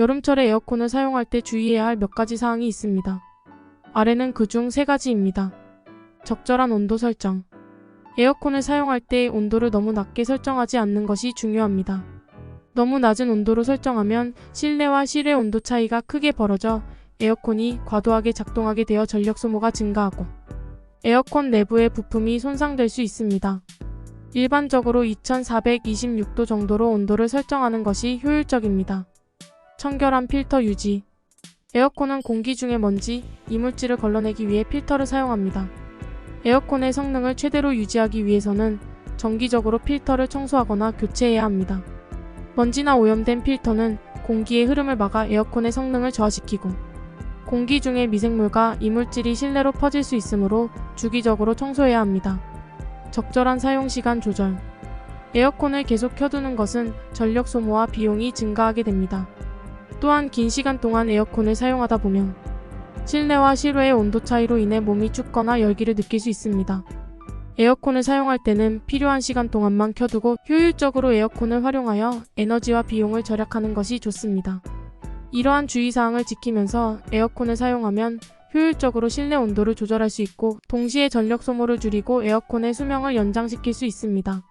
여름철에 에어컨을 사용할 때 주의해야 할 몇 가지 사항이 있습니다. 아래는 그중 세 가지입니다. 적절한 온도 설정. 에어컨을 사용할 때 온도를 너무 낮게 설정하지 않는 것이 중요합니다. 너무 낮은 온도로 설정하면 실내와 실외 온도 차이가 크게 벌어져 에어컨이 과도하게 작동하게 되어 전력 소모가 증가하고 에어컨 내부의 부품이 손상될 수 있습니다. 일반적으로 2426도 정도로 온도를 설정하는 것이 효율적입니다. 청결한 필터 유지. 에어컨은 공기 중의 먼지, 이물질을 걸러내기 위해 필터를 사용합니다. 에어컨의 성능을 최대로 유지하기 위해서는 정기적으로 필터를 청소하거나 교체해야 합니다. 먼지나 오염된 필터는 공기의 흐름을 막아 에어컨의 성능을 저하시키고 공기 중의 미생물과 이물질이 실내로 퍼질 수 있으므로 주기적으로 청소해야 합니다. 적절한 사용 시간 조절. 에어컨을 계속 켜두는 것은 전력 소모와 비용이 증가하게 됩니다. 또한 긴 시간 동안 에어컨을 사용하다 보면 실내와 실외의 온도 차이로 인해 몸이 춥거나 열기를 느낄 수 있습니다. 에어컨을 사용할 때는 필요한 시간 동안만 켜두고 효율적으로 에어컨을 활용하여 에너지와 비용을 절약하는 것이 좋습니다. 이러한 주의사항을 지키면서 에어컨을 사용하면 효율적으로 실내 온도를 조절할 수 있고 동시에 전력 소모를 줄이고 에어컨의 수명을 연장시킬 수 있습니다.